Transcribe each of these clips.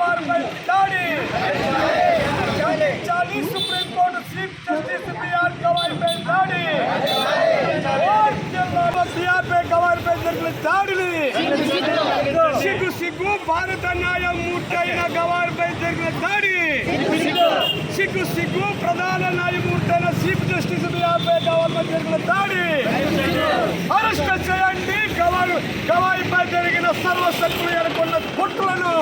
Justice గవార్పై దాడి చాలి supreme court chief justice B గవార్పై దాడి బిఆర్పై గవార్పై జరిగిన దాడిని సిగ్గు సిగ్గు భారత న్యాయమూర్తి అయిన గవార్పై జరిగిన దాడి సిగ్గు సిగ్గు ప్రధాన న్యాయమూర్తి అయిన చీఫ్ జస్టిస్ బిఆర్పై గవార్పై జరిగిన దాడి అరెస్ట్ చేయండి గవారు గవాయిపై జరిగిన సర్వశక్తులు కుట్రలను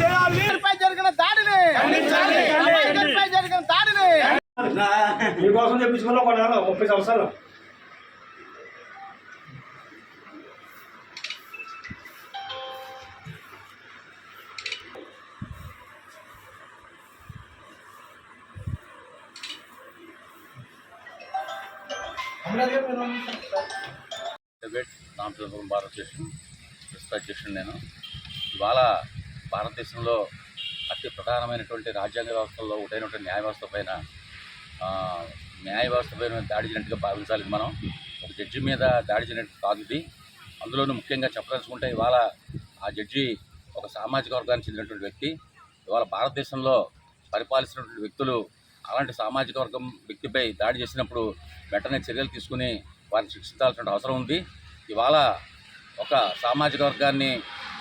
చేయాలి జరిగిన దాడిని. అంబేద్కర్పై జరిగిన దాడిని. మీకోసం చెప్పించుకున్న ఒక నెల ముప్పై సంవత్సరాలు. డిబేట్ రామచంద్రపురం భారతదేశం ప్రస్తుత అధ్యక్షుడు నేను. ఇవాళ భారతదేశంలో అతి ప్రధానమైనటువంటి రాజ్యాంగ వ్యవస్థల్లో ఒకటైనటువంటి న్యాయ వ్యవస్థ పైన న్యాయ వ్యవస్థ పైన దాడి చేయనట్టుగా భావించాలి మనం. ఒక జడ్జి మీద దాడి చేయనట్టు కాదు ఇది. అందులోనూ ముఖ్యంగా చెప్పదలుచుకుంటే ఇవాళ ఆ జడ్జి ఒక సామాజిక వర్గానికి చెందినటువంటి వ్యక్తి. ఇవాళ భారతదేశంలో పరిపాలిస్తున్నటువంటి వ్యక్తులు అలాంటి సామాజిక వర్గం వ్యక్తిపై దాడి చేసినప్పుడు వెంటనే చర్యలు తీసుకుని వారిని శిక్షించాల్సిన అవసరం ఉంది. ఇవాళ ఒక సామాజిక వర్గాన్ని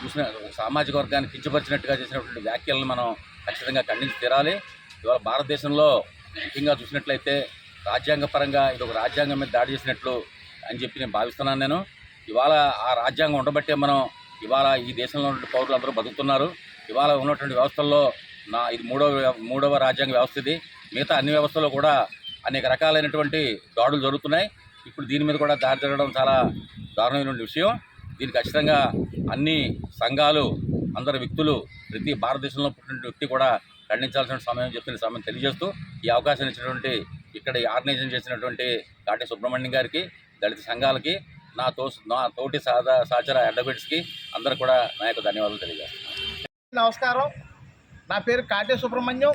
చూసిన సామాజిక వర్గాన్ని కించపరిచినట్టుగా చేసినటువంటి వ్యాఖ్యలను మనం ఖచ్చితంగా ఖండించి తీరాలి. ఇవాళ భారతదేశంలో ముఖ్యంగా చూసినట్లయితే రాజ్యాంగపరంగా ఇది ఒక రాజ్యాంగం మీద దాడి చేసినట్లు అని చెప్పి నేను భావిస్తున్నాను నేను. ఇవాళ ఆ రాజ్యాంగం ఉండబట్టే మనం ఇవాళ ఈ దేశంలో ఉన్నటువంటి పౌరులు అందరూ బతుకుతున్నారు. ఇవాళ ఉన్నటువంటి వ్యవస్థల్లో నా ఇది మూడవ మూడవ రాజ్యాంగ వ్యవస్థ ఇది. మిగతా అన్ని వ్యవస్థల్లో కూడా అనేక రకాలైనటువంటి దాడులు జరుగుతున్నాయి. ఇప్పుడు దీని మీద కూడా దారి జరగడం చాలా దారుణమైన విషయం. దీనికి ఖచ్చితంగా అన్ని సంఘాలు అందరు వ్యక్తులు ప్రతి భారతదేశంలో పుట్టిన వ్యక్తి కూడా ఖండించాల్సిన సమయం చెప్తున్న సమయం తెలియజేస్తూ ఈ అవకాశం ఇచ్చినటువంటి ఇక్కడ ఈ ఆర్గనైజేషన్ చేసినటువంటి కాటి సుబ్రహ్మణ్యం గారికి దళిత సంఘాలకి నా తో నా తోటి సాదా సహచర అడ్వకేట్స్కి అందరూ కూడా నా యొక్క ధన్యవాదాలు తెలియజేస్తున్నాను. నమస్కారం. నా పేరు కాటే సుబ్రహ్మణ్యం.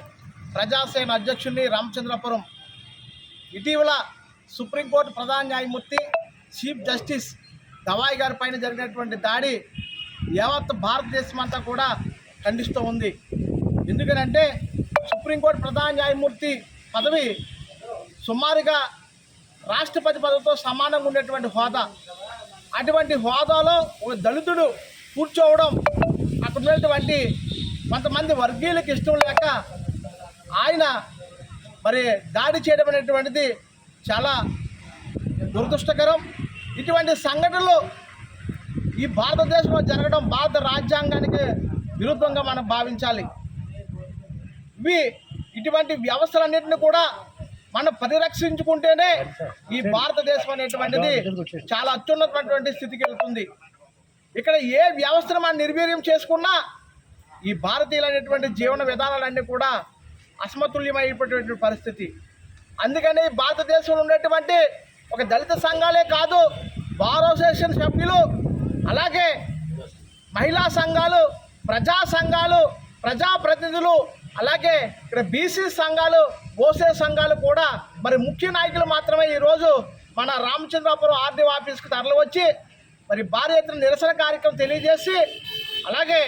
ప్రజాసేన అధ్యక్షుడిని రామచంద్రపురం. ఇటీవల సుప్రీంకోర్టు ప్రధాన న్యాయమూర్తి చీఫ్ జస్టిస్ గవాయ్ గారి పైన జరిగినటువంటి దాడి యావత్ భారతదేశం అంతా కూడా ఖండిస్తూ ఉంది. ఎందుకనంటే సుప్రీంకోర్టు ప్రధాన న్యాయమూర్తి పదవి సుమారుగా రాష్ట్రపతి పదవితో సమానంగా ఉండేటువంటి హోదా. అటువంటి హోదాలో ఒక దళితుడు కూర్చోవడం అక్కడ ఉన్నటువంటి కొంతమంది వర్గీయులకు ఇష్టం లేక ఆయన మరి దాడి చేయడం అనేటువంటిది చాలా దురదృష్టకరం. ఇటువంటి సంఘటనలు ఈ భారతదేశంలో జరగడం భారత రాజ్యాంగానికి విరుద్ధంగా మనం భావించాలి. ఇవి ఇటువంటి వ్యవస్థలన్నింటినీ కూడా మనం పరిరక్షించుకుంటేనే ఈ భారతదేశం అనేటువంటిది చాలా అత్యున్నతమైనటువంటి స్థితికి వెళ్తుంది. ఇక్కడ ఏ వ్యవస్థను మనం నిర్వీర్యం చేసుకున్నా ఈ భారతీయులు అనేటువంటి జీవన విధానాలన్నీ కూడా అసమతుల్యమైనటువంటి పరిస్థితి. అందుకని భారతదేశంలో ఉన్నటువంటి ఒక దళిత సంఘాలే కాదు బార్ అసోసియేషన్ సభ్యులు అలాగే మహిళా సంఘాలు ప్రజా సంఘాలు ప్రజాప్రతినిధులు అలాగే ఇక్కడ బీసీ సంఘాలు ఓసే సంఘాలు కూడా మరి ముఖ్య నాయకులు మాత్రమే ఈరోజు మన రామచంద్రాపురం ఆర్డీ ఆఫీస్కి తరలివచ్చి మరి భారీ ఎత్తున నిరసన కార్యక్రమం తెలియజేసి అలాగే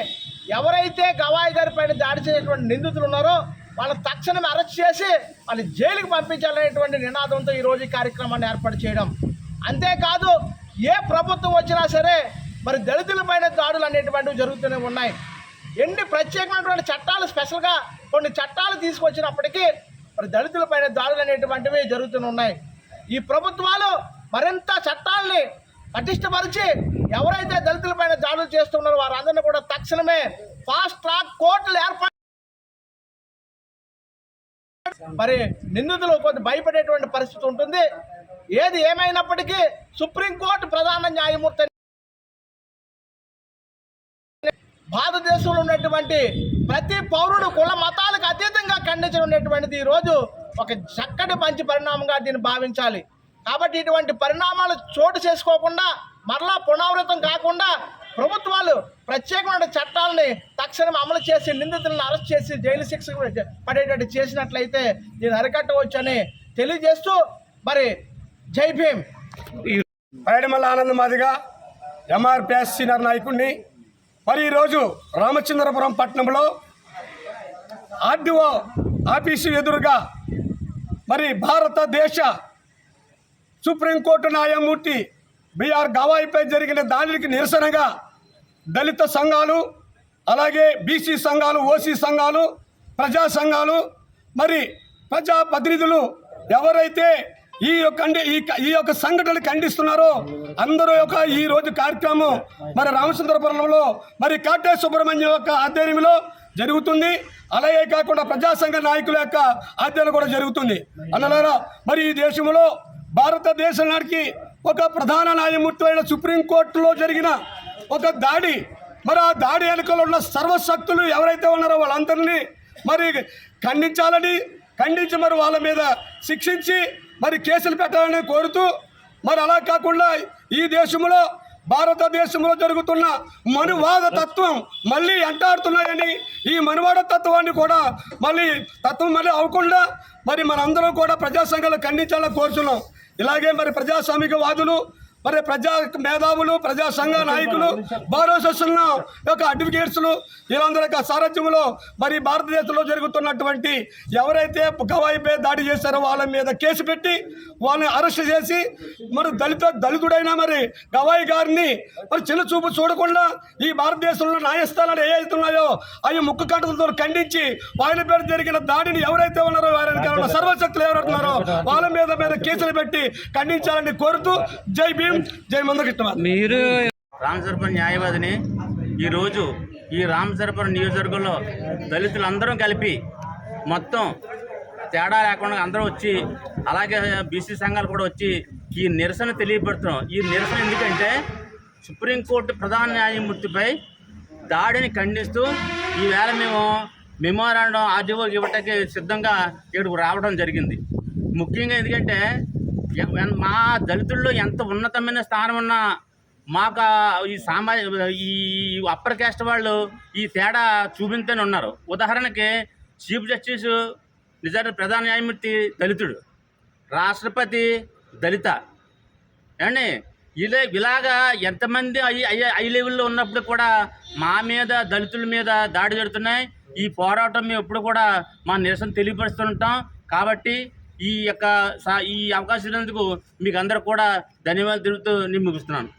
ఎవరైతే గవాయి గారి పైన దాడి చేసినటువంటి నిందితులు ఉన్నారో వాళ్ళని తక్షణం అరెస్ట్ చేసి వాళ్ళని జైలుకి పంపించాలనేటువంటి నినాదంతో ఈరోజు ఈ కార్యక్రమాన్ని ఏర్పాటు చేయడం. అంతేకాదు ఏ ప్రభుత్వం వచ్చినా సరే మరి దళితుల పైన దాడులు అనేటువంటివి జరుగుతూనే ఉన్నాయి. ఎన్ని ప్రత్యేకమైనటువంటి చట్టాలు స్పెషల్గా కొన్ని చట్టాలు తీసుకొచ్చినప్పటికీ మరి దళితుల పైన దాడులు అనేటువంటివి జరుగుతూనే ఉన్నాయి. ఈ ప్రభుత్వాలు మరింత చట్టాలని పటిష్టపరిచి ఎవరైతే దళితుల పైన దాడులు చేస్తున్నారో వారందరినీ కూడా తక్షణమే ఫాస్ట్ ట్రాక్ కోర్టులు ఏర్పాటు మరి నిందితులు కొంత భయపడేటువంటి పరిస్థితి ఉంటుంది. ఏది ఏమైనప్పటికీ సుప్రీంకోర్టు ప్రధాన న్యాయమూర్తి భారతదేశంలో ఉన్నటువంటి ప్రతి పౌరుడు కుల మతాలకు అతీతంగా ఖండించడం ఉన్నటువంటిది ఈరోజు ఒక చక్కటి మంచి పరిణామంగా దీన్ని భావించాలి. కాబట్టి ఇటువంటి పరిణామాలు చోటు చేసుకోకుండా మరలా పునరావృతం కాకుండా ప్రభుత్వాలు ప్రత్యేకమైన చట్టాలని తక్షణం అమలు చేసి నిందితులను అరెస్ట్ చేసి జైలు శిక్ష పడేటట్టు చేసినట్లయితే దీన్ని అరికట్టవచ్చని తెలియజేస్తూ మరి జై భీమ్. పైడమల్ల ఆనంద్ మాదిగా ఎంఆర్పిఎస్ సీనియర్ నాయకుడిని మరి ఈరోజు రామచంద్రపురం పట్టణంలో ఆర్డీఓ ఆఫీసు ఎదురుగా మరి భారతదేశ సుప్రీంకోర్టు న్యాయమూర్తి బిఆర్ గవాయిపై జరిగిన దాడికి నిరసనగా దళిత సంఘాలు అలాగే బీసీ సంఘాలు ఓసీ సంఘాలు ప్రజా సంఘాలు మరి ప్రజా ప్రతినిధులు ఎవరైతే ఈ యొక్క ఈ క- ఈ యొక్క సంఘటనలు ఖండిస్తున్నారో అందరూ యొక్క ఈ రోజు కార్యక్రమం మరి రామచంద్రపురంలో మరి కాటే సుబ్రహ్మణ్యం యొక్క ఆధ్వర్యంలో జరుగుతుంది. అలాగే కాకుండా ప్రజా సంఘ నాయకుల యొక్క ఆధ్వర్యం కూడా జరుగుతుంది. అన్నలారా మరి ఈ దేశంలో భారతదేశం నాటికి ఒక ప్రధాన న్యాయమూర్తి అయిన సుప్రీంకోర్టులో జరిగిన ఒక దాడి. మరి ఆ దాడి వెనుకలో ఉన్న సర్వశక్తులు ఎవరైతే ఉన్నారో వాళ్ళందరినీ మరి ఖండించాలని ఖండించి మరి వాళ్ళ మీద శిక్షించి మరి కేసులు పెట్టాలని కోరుతూ మరి అలా కాకుండా ఈ దేశంలో భారతదేశంలో జరుగుతున్న మనువాద తత్వం మళ్ళీ ఎంటాడుతున్నాయని ఈ మనువాద తత్వాన్ని కూడా మళ్ళీ తత్వం మళ్ళీ అవ్వకుండా మరి మనందరం కూడా ప్రజాసంఘాలు ఖండించాలని కోరుతున్నాం ఇలాగే మరి ప్రజాస్వామిక వాదులు మరి ప్రజా మేధావులు ప్రజా సంఘ నాయకులు అసోసియేషన్ యొక్క అడ్వకేట్స్లు వీళ్ళందరి యొక్క సారథ్యంలో మరి భారతదేశంలో జరుగుతున్నటువంటి ఎవరైతే గవాయిపై దాడి చేశారో వాళ్ళ మీద కేసు పెట్టి వాళ్ళని అరెస్ట్ చేసి మరి దళిత దళితుడైన మరి గవాయి గారిని మరి చిన్న చూపు చూడకుండా ఈ భారతదేశంలో న్యాయస్థానాలు ఏ అయితే ఉన్నాయో అవి ముక్కు కట్టలతో ఖండించి ఆయన పేరు జరిగిన దాడిని ఎవరైతే ఉన్నారో వారి సర్వశక్తులు ఎవరైతే ఉన్నారో వాళ్ళ మీద మీద కేసులు పెట్టి ఖండించాలని కోరుతూ జై భీమ్. జై మందకృష్ణ మీరు రామసరపురం న్యాయవాదిని ఈరోజు ఈ రామసరపురం నియోజకవర్గంలో దళితులందరం కలిపి మొత్తం తేడా లేకుండా అందరూ వచ్చి అలాగే బీసీ సంఘాలు కూడా వచ్చి ఈ నిరసన తెలియపడుతున్నాం. ఈ నిరసన ఎందుకంటే సుప్రీంకోర్టు ప్రధాన న్యాయమూర్తిపై దాడిని ఖండిస్తూ ఈవేళ మేము మెమోరాండం ఆర్డీఓకి ఇవ్వటానికి సిద్ధంగా ఇక్కడికి రావడం జరిగింది. ముఖ్యంగా ఎందుకంటే మా దళితుల్లో ఎంత ఉన్నతమైన స్థానం ఉన్నా మాకు ఈ సామాజిక ఈ అప్పర్ క్యాస్ట్ వాళ్ళు ఈ తేడా చూపించని ఉన్నారు. ఉదాహరణకి చీఫ్ జస్టిస్ నిజాన్ని ప్రధాన న్యాయమూర్తి దళితుడు రాష్ట్రపతి దళిత. ఏమండి? ఇలా ఇలాగా ఎంతమంది ఐ ఐ- ఐ లెవెల్లో ఉన్నప్పుడు కూడా మా మీద దళితుల మీద దాడి జరుగుతున్నాయి. ఈ పోరాటం మేము ఎప్పుడు కూడా మా నిరసన తెలియపరుస్తుంటాం. కాబట్టి ఈ యొక్క ఈ అవకాశం ఇచ్చినందుకు మీకు అందరూ కూడా ధన్యవాదాలు తెలుపుతూ నేను ముగిస్తున్నాను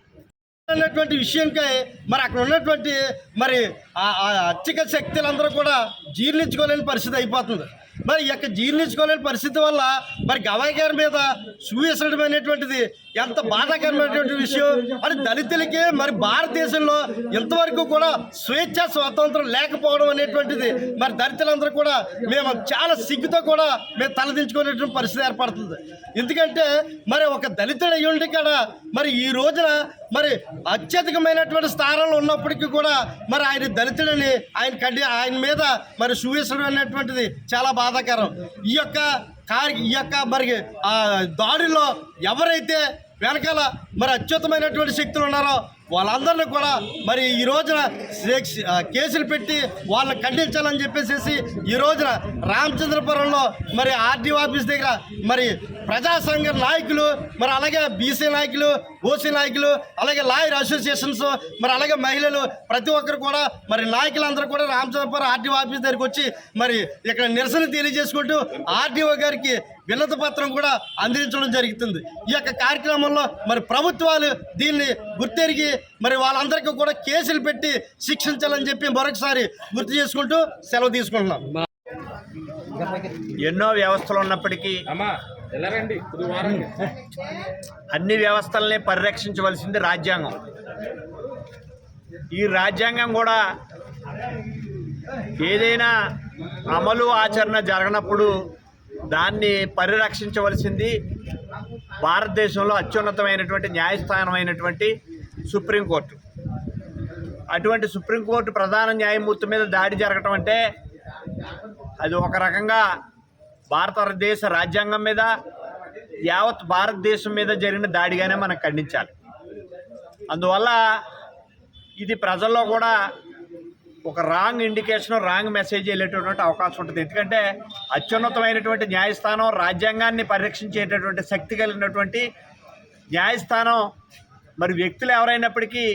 ఉన్నటువంటి విషయంకై మరి అక్కడ ఉన్నటువంటి మరి ఆ ఆ అత్యక శక్తులందరూ కూడా జీర్ణించుకోలేని పరిస్థితి అయిపోతుంది. మరి యొక్క జీర్ణించుకోలేని పరిస్థితి వల్ల మరి గవాయి గారి మీద చూపించడం అనేటువంటిది ఎంత బాధాకరమైనటువంటి విషయం. మరి దళితులకి మరి భారతదేశంలో ఇంతవరకు కూడా స్వేచ్ఛ స్వాతంత్రం లేకపోవడం అనేటువంటిది మరి దళితులందరూ కూడా మేము చాలా సిగ్గుతో కూడా మేము తలదించుకునేటువంటి పరిస్థితి ఏర్పడుతుంది. ఎందుకంటే మరి ఒక దళితుడు అయ్యుండి కదా మరి ఈ రోజున మరి అత్యధికమైనటువంటి స్థానంలో ఉన్నప్పటికీ కూడా మరి ఆయన దళితుడని ఆయన కడి ఆయన మీద మరి చూపించడం అనేటువంటిది చాలా బాధాకరం. ఈ యొక్క కార్ ఈ యొక్క మరి ఆ దాడిలో ఎవరైతే వెనకాల మరి అత్యుత్తమైనటువంటి శక్తులు ఉన్నారో వాళ్ళందరినీ కూడా మరి ఈ రోజున కేసులు పెట్టి వాళ్ళని ఖండించాలని చెప్పేసి ఈ రోజున రామచంద్రపురంలో మరి ఆర్డీఓ ఆఫీస్ దగ్గర మరి ప్రజా సంఘ నాయకులు మరి అలాగే బీసీ నాయకులు ఓసీ నాయకులు అలాగే లాయర్ అసోసియేషన్స్ మరి అలాగే మహిళలు ప్రతి ఒక్కరు కూడా మరి నాయకులందరూ కూడా రామచంద్రపురం ఆర్డీఓ ఆఫీస్ దగ్గరికి వచ్చి మరి ఇక్కడ నిరసన తెలియజేసుకుంటూ ఆర్డీఓ గారికి వినతి పత్రం కూడా అందించడం జరుగుతుంది. ఈ యొక్క కార్యక్రమంలో మరి ప్రభుత్వాలు దీన్ని గుర్తెరిగి మరి వాళ్ళందరికీ కూడా కేసులు పెట్టి శిక్షించాలని చెప్పి మరొకసారి గుర్తు చేసుకుంటూ సెలవు తీసుకుంటున్నాం. ఎన్నో వ్యవస్థలు ఉన్నప్పటికీ అన్ని వ్యవస్థల్ని పరిరక్షించవలసింది రాజ్యాంగం. ఈ రాజ్యాంగం కూడా ఏదైనా అమలు ఆచరణ జరగనప్పుడు దాన్ని పరిరక్షించవలసింది భారతదేశంలో అత్యున్నతమైనటువంటి న్యాయస్థానమైనటువంటి సుప్రీంకోర్టు అటువంటి సుప్రీంకోర్టు ప్రధాన న్యాయమూర్తి మీద దాడి జరగటం అంటే అది ఒక రకంగా భారతదేశ రాజ్యాంగం మీద యావత్ భారతదేశం మీద జరిగిన దాడిగానే మనం ఖండించాలి. అందువల్ల ఇది ప్రజల్లో కూడా ఒక రాంగ్ ఇండికేషన్ రాంగ్ మెసేజ్ వెళ్ళేటటువంటి అవకాశం ఉంటుంది. ఎందుకంటే అత్యున్నతమైనటువంటి న్యాయస్థానం రాజ్యాంగాన్ని పరిరక్షించేటటువంటి శక్తి కలిగినటువంటి న్యాయస్థానం మరి వ్యక్తులు ఎవరైనప్పటికీ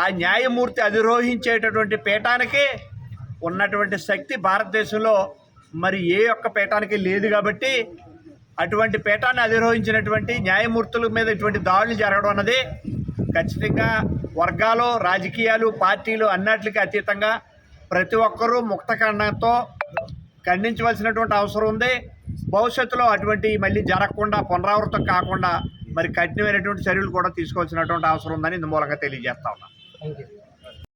ఆ న్యాయమూర్తి అధిరోహించేటటువంటి పీఠానికి ఉన్నటువంటి శక్తి భారతదేశంలో మరి ఏ ఒక్క పీఠానికి లేదు కాబట్టి అటువంటి పీఠాన్ని అధిరోహించినటువంటి న్యాయమూర్తుల మీద ఇటువంటి దాడులు జరగడం అన్నది ఖచ్చితంగా వర్గాలు రాజకీయాలు పార్టీలు అన్నిటికీ అతీతంగా ప్రతి ఒక్కరూ ముక్త ఖండంతో ఖండించవలసినటువంటి అవసరం ఉంది. భవిష్యత్తులో అటువంటి మళ్ళీ జరగకుండా పునరావృతం కాకుండా మరి కఠినమైనటువంటి చర్యలు కూడా తీసుకోవాల్సినటువంటి అవసరం ఉందని ఇందు మూలంగా తెలియజేస్తా ఉన్నాను